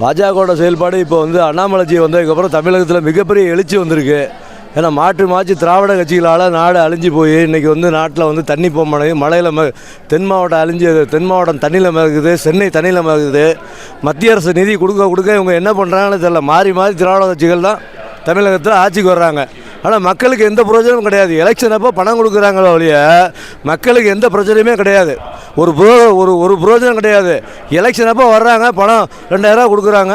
பாஜகவோட செயல்பாடு இப்போ வந்து அண்ணாமலைஜி வந்ததுக்கப்புறம் தமிழகத்தில் மிகப்பெரிய எழுச்சி வந்திருக்கு. ஏன்னா மாற்று மாற்றி திராவிட கட்சிகளால் நாடு அழிஞ்சு போய் இன்றைக்கி வந்து நாட்டில் வந்து தண்ணி போமனை மழையில் ம தென் மாவட்டம் அழிஞ்சு தென் மாவட்டம் தண்ணியில் மறக்குது சென்னை தண்ணியில் மறக்குது மத்திய அரசு நிதி கொடுக்க கொடுக்க இவங்க என்ன பண்ணுறாங்கன்னு தெரியல. மாறி மாறி திராவிட கட்சிகள் தான் தமிழகத்தில் ஆட்சிக்கு வர்றாங்க. ஆனால் மக்களுக்கு எந்த பிரயோஜனமும் கிடையாது. எலெக்ஷன் அப்போ பணம் கொடுக்குறாங்களோ ஒழிய மக்களுக்கு எந்த பிரச்சனையுமே கிடையாது. ஒரு புரோ ஒரு ஒரு புரோஜனம் கிடையாது. எலெக்ஷன் அப்போ வர்றாங்க பணம் ரெண்டாயிரரூவா கொடுக்குறாங்க.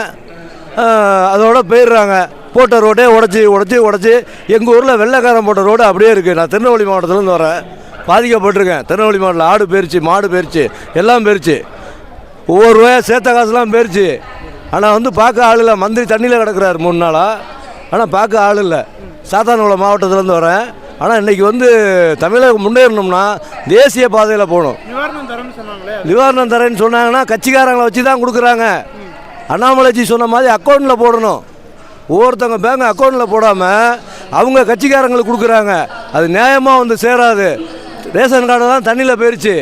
அதோட போயிடுறாங்க. போட்ட ரோடே உடச்சி உடச்சி உடச்சி. எங்கள் ஊரில் வெள்ளைக்காரன் போட்ட ரோடு அப்படியே இருக்குது நான் திருநெல்வேலி மாவட்டத்துலேருந்து வரேன். பாதிக்கப்பட்டிருக்கேன். திருநெல்வேலி மாவட்டத்தில் ஆடு போயிருச்சு மாடு போயிருச்சு எல்லாம் போயிருச்சு. ஒவ்வொரு ரூபாயா சேர்த்த காசுலாம் போயிருச்சு. ஆனால் வந்து பார்க்க ஆள் இல்லை. மந்திரி தண்ணியில் கிடக்குறாரு மூணு நாளாக ஆனால் பார்க்க ஆள் இல்லை. சாத்தான்குளம் மாவட்டத்துலேருந்து வரேன். ஆனால் இன்றைக்கி வந்து தமிழகம் முன்னேறணும்னா தேசிய பாதையில் போகணும். நிவாரணம் தரேன்னு சொன்னாங்களே நிவாரணம் தரேன்னு சொன்னாங்கன்னா கட்சிக்காரங்களை வச்சு தான் கொடுக்குறாங்க. அண்ணாமலைஜி சொன்ன மாதிரி அக்கௌண்ட்டில் போடணும். ஒவ்வொருத்தவங்க பேங்க் அக்கௌண்ட்டில் போடாமல் அவங்க கட்சிக்காரங்களுக்கு கொடுக்குறாங்க. அது நியாயமாக வந்து சேராது. ரேஷன் கார்டு தான் தண்ணியில் போயிருச்சு.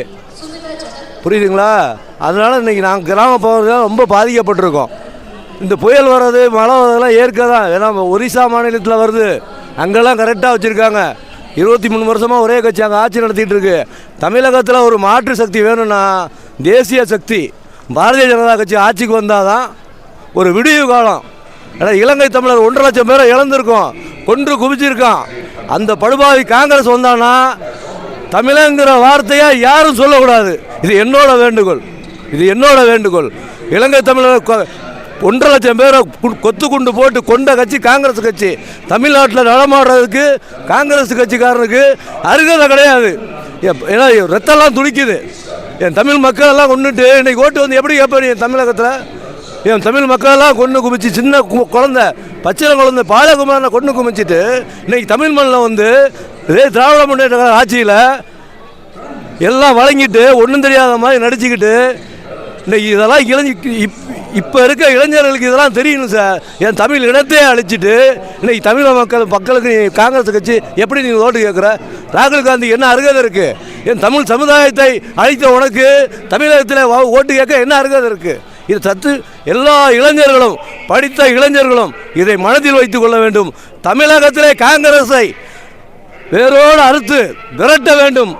புரியுதுங்களா? அதனால் இன்றைக்கி நாங்கள் கிராம பகுதியில் ரொம்ப பாதிக்கப்பட்டிருக்கோம். இந்த புயல் வர்றது மழை வர்றதெல்லாம் ஏற்க தான். ஏன்னா ஒரிசா மாநிலத்தில் வருது. அங்கெல்லாம் கரெக்டாக வச்சுருக்காங்க. இருபத்தி மூணு வருஷமாக ஒரே கட்சி அங்கே ஆட்சி நடத்திட்டு இருக்கு. தமிழகத்தில் ஒரு மாற்று சக்தி வேணும்னா தேசிய சக்தி. பாரதிய ஜனதா கட்சி ஆட்சிக்கு வந்தால் தான் ஒரு விடிவு காலம். ஏன்னா இலங்கை தமிழர் ஒன்றரை லட்சம் பேரை இழந்திருக்கோம். கொன்று குவிச்சிருக்கான். அந்த படுபாவி காங்கிரஸ் வந்தானா தமிழங்கிற வார்த்தையை யாரும் சொல்லக்கூடாது. இது என்னோட வேண்டுகோள். இது என்னோட வேண்டுகோள். இலங்கை தமிழர் கொ- ஒன்றரை லட்சம் பேரை கொத்து குண்டு போட்டு கொண்ட கட்சி காங்கிரஸ் கட்சி. தமிழ்நாட்டில் நடமாடுறதுக்கு காங்கிரஸ் கட்சிக்காரனுக்கு அருகதை கிடையாது. ஏன்னா ரத்தம்லாம் துடிக்குது. என் தமிழ் மக்கள் எல்லாம் கொண்டுட்டு இன்னைக்கு ஓட்டு வந்து எப்படி கேட்பேன் என் தமிழகத்தில்? என் தமிழ் மக்களெல்லாம் கொண்டு குமிச்சு சின்ன கு- பச்சை குழந்தை பாலகுமாரனை கொண்டு குமிச்சிட்டு இன்னைக்கு தமிழ் மண்ணில் வந்து இதே திராவிட முன்னேற்ற ஆட்சியில் எல்லாம் வழங்கிட்டு ஒன்றும் தெரியாத மாதிரி நடிச்சுக்கிட்டு இன்னைக்கு இதெல்லாம் இளைஞ இப் இப்போ இருக்க இளைஞர்களுக்கு இதெல்லாம் தெரியணும் சார் என் தமிழ் இனத்தையே அழிச்சிட்டு இன்னைக்கு தமிழக மக்கள் மக்களுக்கு நீ காங்கிரஸ் கட்சி எப்படி நீ ஓட்டு கேட்குற ராகுல் காந்தி என்ன அருகதை இருக்குது என் தமிழ் சமுதாயத்தை அழித்த உனக்கு தமிழகத்தில் ஓட்டு கேட்க என்ன அருகதை இருக்குது இது சத்து எல்லா இளைஞர்களும் படித்த இளைஞர்களும் இதை மனதில் வைத்துக் கொள்ள வேண்டும். தமிழகத்திலே காங்கிரஸை வேரோடு அறுத்து விரட்ட வேண்டும்.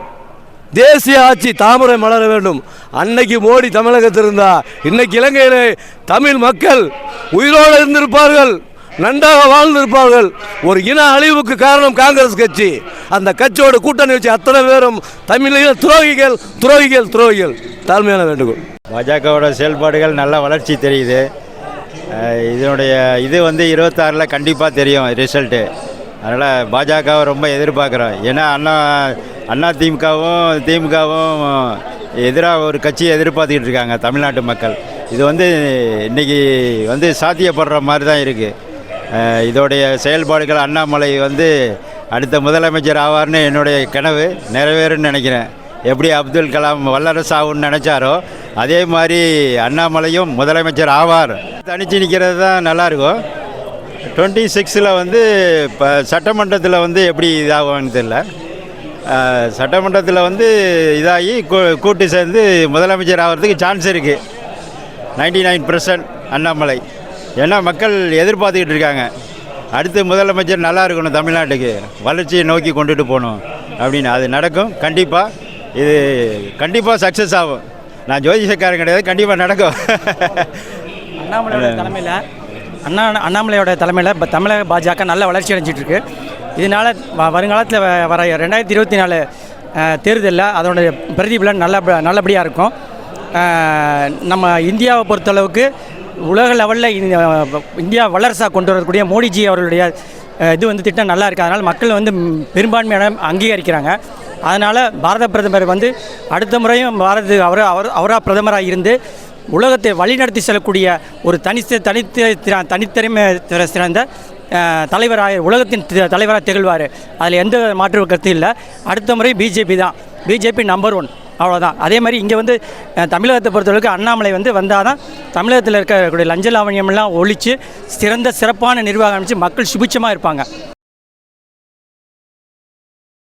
தேசிய ஆட்சி தாமரை மலர வேண்டும். அன்னைக்கு மோடி தமிழகத்தில் இருந்தா இன்னைக்கு இலங்கையில் தமிழ் மக்கள் உயிரோடு இருந்திருப்பார்கள் நன்றாக வாழ்ந்திருப்பார்கள். ஒரு இன அழிவுக்கு காரணம் காங்கிரஸ் கட்சி. அந்த கட்சியோட கூட்டணி வச்சு அத்தனை பேரும் தமிழில் துரோகிகள் துரோகிகள் துரோகிகள். தாழ்மையான வேண்டுகோள். பாஜகவோட செயல்பாடுகள் நல்ல வளர்ச்சி தெரியுது. இதனுடைய இது வந்து இருபத்தாறில் கண்டிப்பாக தெரியும் ரிசல்ட்டு. அதனால் பாஜகவை ரொம்ப எதிர்பார்க்குறோம். ஏன்னா அண்ணா அண்ணா திமுகவும் திமுகவும் எதிராக ஒரு கட்சியை எதிர்பார்த்துக்கிட்டு இருக்காங்க தமிழ்நாட்டு மக்கள். இது வந்து இன்னைக்கு வந்து சாத்தியப்படுற மாதிரி தான் இருக்குது இதோடைய செயல்பாடுகள் அண்ணாமலை வந்து அடுத்த முதலமைச்சர் ஆவார்னு என்னுடைய கனவு நிறைவேறும்னு நினைக்கிறேன். எப்படி அப்துல் கலாம் வல்லரசு ஆகும்னு நினச்சாரோ அதே மாதிரி அண்ணாமலையும் முதலமைச்சர் ஆவார். தனிச்சு நிற்கிறது தான் நல்லாயிருக்கும் டுவெண்ட்டி சிக்ஸில் வந்து இப்போ சட்டமன்றத்தில் வந்து எப்படி இதாகும்னு தெரில சட்டமன்றத்தில் வந்து இதாகி கூ- கூட்டு சேர்ந்து முதலமைச்சர் ஆகிறதுக்கு சான்ஸ் இருக்குது நைன்டி நைன் பர்சன்ட் அண்ணாமலை. ஏன்னா மக்கள் எதிர்பார்த்துக்கிட்டு இருக்காங்க. அடுத்து முதலமைச்சர் நல்லா இருக்கணும் தமிழ்நாட்டுக்கு. வளர்ச்சியை நோக்கி கொண்டுட்டு போகணும் அப்படின்னு. அது நடக்கும். கண்டிப்பாக இது கண்டிப்பாக சக்ஸஸ் ஆகும். நான் ஜோதிஷக்காரன் கிடையாது. கண்டிப்பாக நடக்கும். அண்ணாமலையோட தலைமையில் அண்ணா அண்ணாமலையோட தலைமையில் இப்போ தமிழக பாஜக நல்ல வளர்ச்சி அடைஞ்சிட்டு இருக்கு. இதனால் வருங்காலத்தில் வர ரெண்டாயிரத்தி இருபத்தி நாலு தேர்தலில் அதனுடைய பிரதிபலன் நல்ல நல்லபடியாக இருக்கும். நம்ம இந்தியாவை பொறுத்தளவுக்கு உலக லெவலில் இந்தியா வல்லரசாக கொண்டு வரக்கூடிய மோடிஜி அவர்களுடைய இது வந்து திட்டம் நல்லா இருக்குது அதனால் மக்கள் வந்து பெரும்பான்மையான அங்கீகரிக்கிறாங்க. அதனால் பாரத பிரதமர் வந்து அடுத்த முறையும் பாரத அவர் அவர் அவராக பிரதமராக இருந்து உலகத்தை வழிநடத்தி செல்லக்கூடிய ஒரு தனித்த தனித்த தனித்திறமை சிறந்த தலைவராக உலகத்தின் தலைவராக திகழ்வார். அதில் எந்த மாற்று கருத்து இல்லை. அடுத்த முறை பிஜேபி தான். பிஜேபி நம்பர் ஒன் அவ்வளோதான் அதே மாதிரி இங்கே வந்து தமிழகத்தை பொறுத்தளவுக்கு அண்ணாமலை வந்து வந்தால் தான் தமிழகத்தில் இருக்கக்கூடிய லஞ்ச லாவணியம்லாம் ஒழித்து சிறந்த சிறப்பான நிர்வாகம் அமைச்சு மக்கள் சுபிச்சமாக இருப்பாங்க.